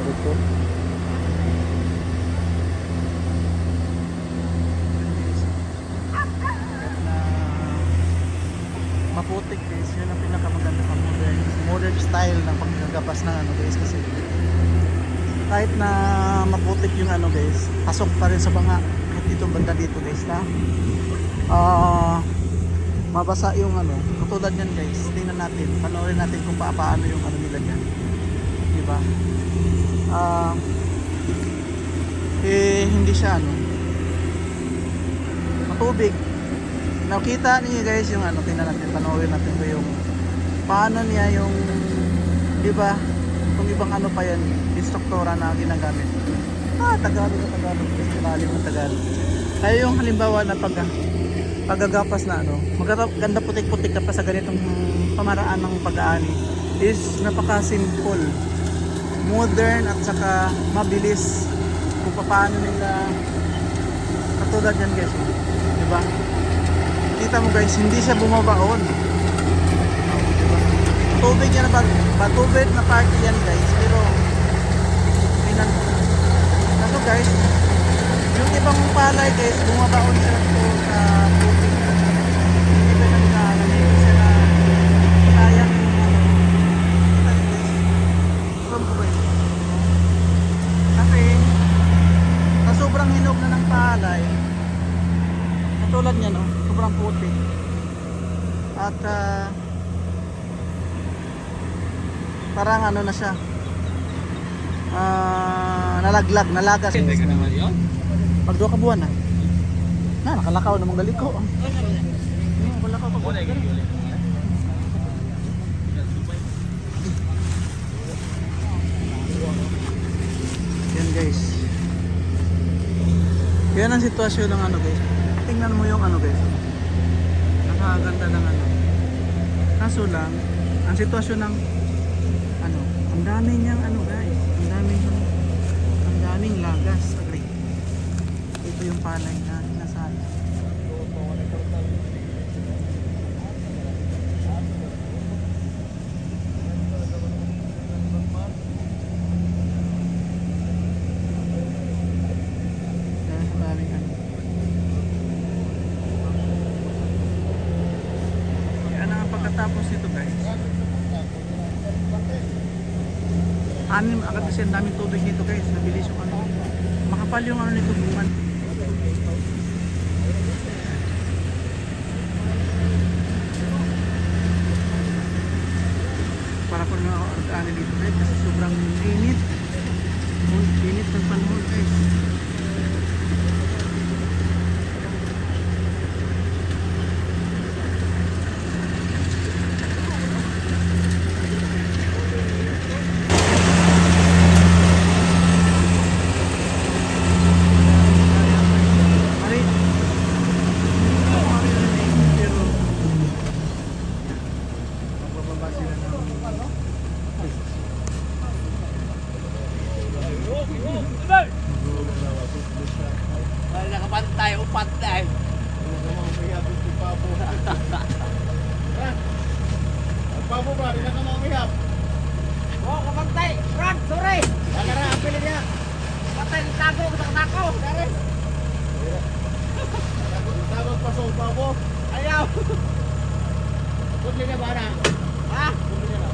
Dapat ito. na maputik guys yun ang pinakamaganda sa modern modern style ng paggagapas ng ano guys kasi kahit na maputik yung ano guys pasok pa rin sa kahit dito banda dito guys na ah mabasa yung ano katulad yan guys tingnan natin panoorin natin kung pa paano yung ano nila dyan ba? Ah eh hindi siya ano. Matubig. Nakita niyo guys yung ano tingnan natin panoorin natin ko yung paano niya yung di ba kung ibang ano pa yan instruktora na ginagamit. Ah Tagalog na Tagalog malalim na Tagalog. Kaya yung halimbawa na pag paggagapas na ano maganda ganda putik-putik ka pa sa ganitong pamaraan ng pag-aani is napaka simple modern at saka mabilis kung paano nila katulad yan guys. Di ba kita mo guys hindi siya bumabaon tubig yan ba, ba tubig na party yan guys. Pero kaso guys yung ibang palay guys bumabaon sila to sa tubig hindi ba nagkaalam hindi sila sayang yung ano Kita niyo, guys. Alam ko ba yun? kasi sa sobrang hinog na ng palay katulad niya no? Sobrang puti. At ah, parang ano na siya. Ah, nalaglag nalagas. Naman yun? pag dua ka buwan na na nakalakaw namang galiko Hmm, nakalakaw pa buwan yan guys. Yan ang sitwasyon ng ano guys tingnan mo yung ano guys. Nakakaganda ng ano. Kaso lang ang sitwasyon ng ano ang dami niyang ano guys. Ang daming ang daming lagas. Agri ito yung palay na nasala dahil sa daming ano yan ang pagkatapos nito guys anim agad kasi ang daming tubig dito guys. Nabilis yung ano. Makapal yung ano nito bungan para po na ano dito guys? Kasi sobrang init Wala ka pantay, upantay. Pabo ba? Bila ka mamihap? Oo, oh, kapantay! Run! Sorry! Bakara, apili niya! Patay, tago! Tago, pasok! Ayaw! Kung niya ba na? Ha? Kung na?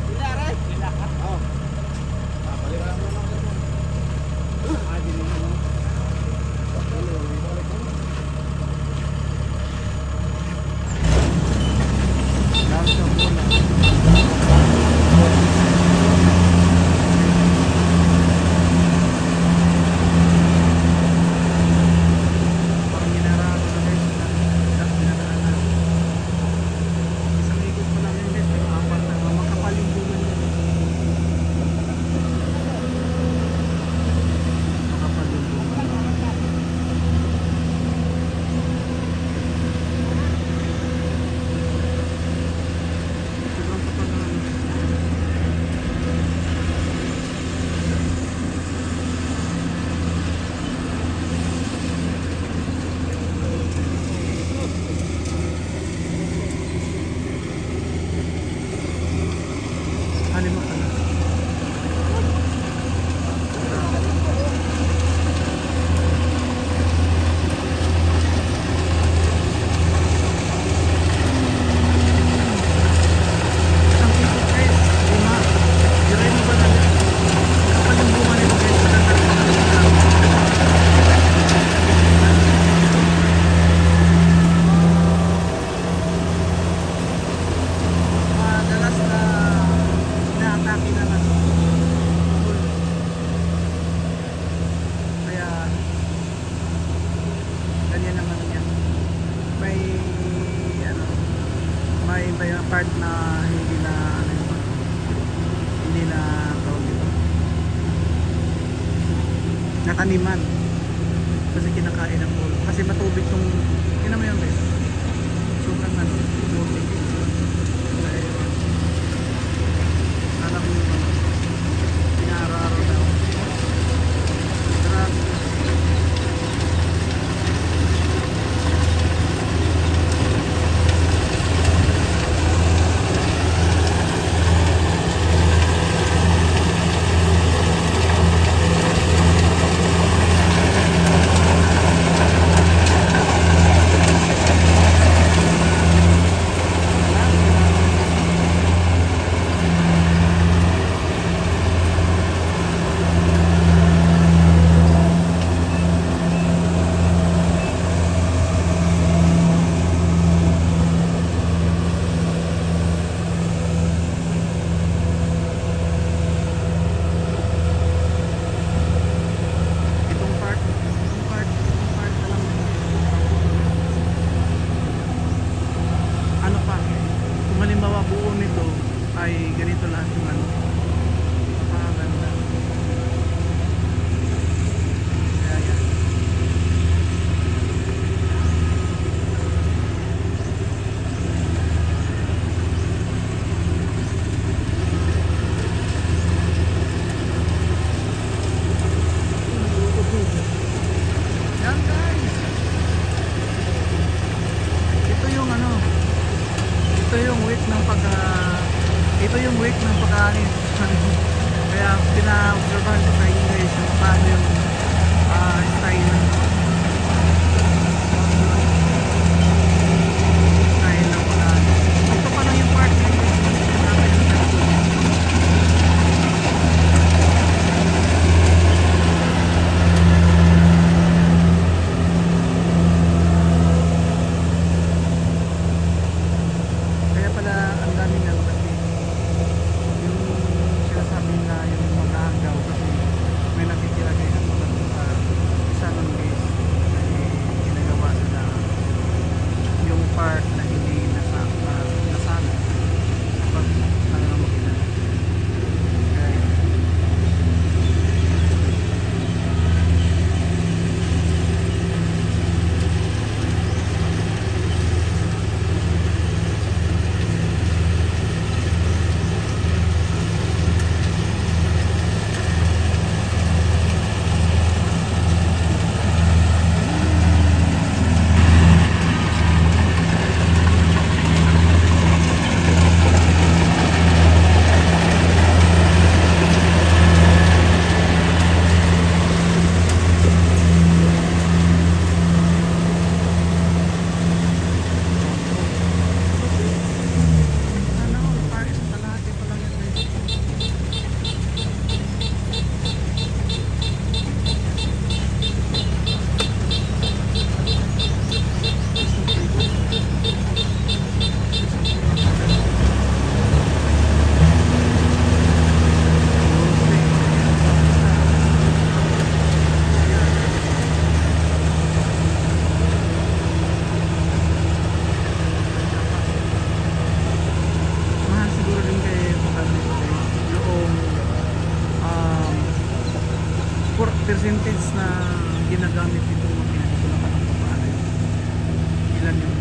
part na hindi na ano hindi na tawag dito. Nataniman kasi kinakain ng ulo. Kasi matubig yung makina dito naman ang papaano yun ilan yung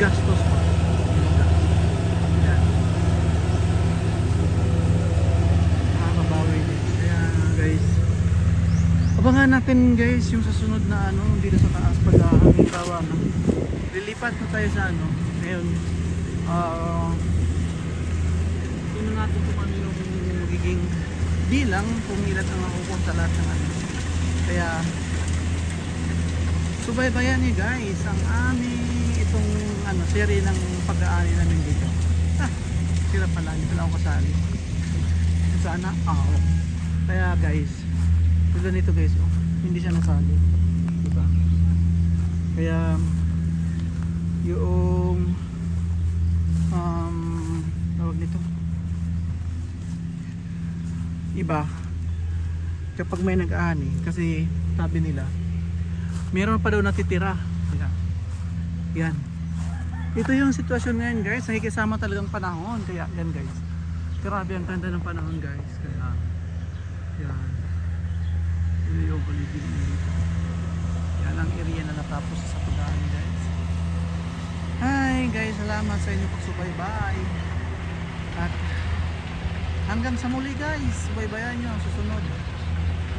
gastos ah, mo. Abangan natin guys yung sa sunod na ano, dito sa taas pag ah, hangin tawa na. Lilipat na tayo sa ano, ngayon. Uh, Tingnan natin kung ano yung magiging bilang kung ilan ang makukuha sa lahat ng ano. Kaya subaybayan niyo guys ang aming itong ano serie ng pag-aani namin dito. Ah sila pala hindi pala ako kasali. Sana ako. Kaya guys tulad nito guys oh, hindi siya nasali. Diba? Kaya yung um tawag nito? Iba. Kapag may nag-aani kasi sabi nila meron pa daw natitira yan. Ito yung sitwasyon ngayon guys. Nakikisama talagang panahon. Kaya yan guys. Grabe ang ganda ng panahon guys. Kaya yan. Ito yung paligid yan ang area na natapos sa pagdaan guys. Hi guys. Salamat sa inyong pagsubaybay. At hanggang sa muli guys. Subaybayan nyo ang susunod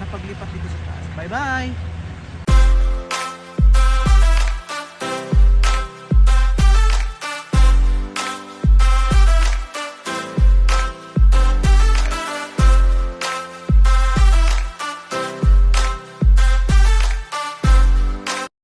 na paglipat dito sa taas. Bye bye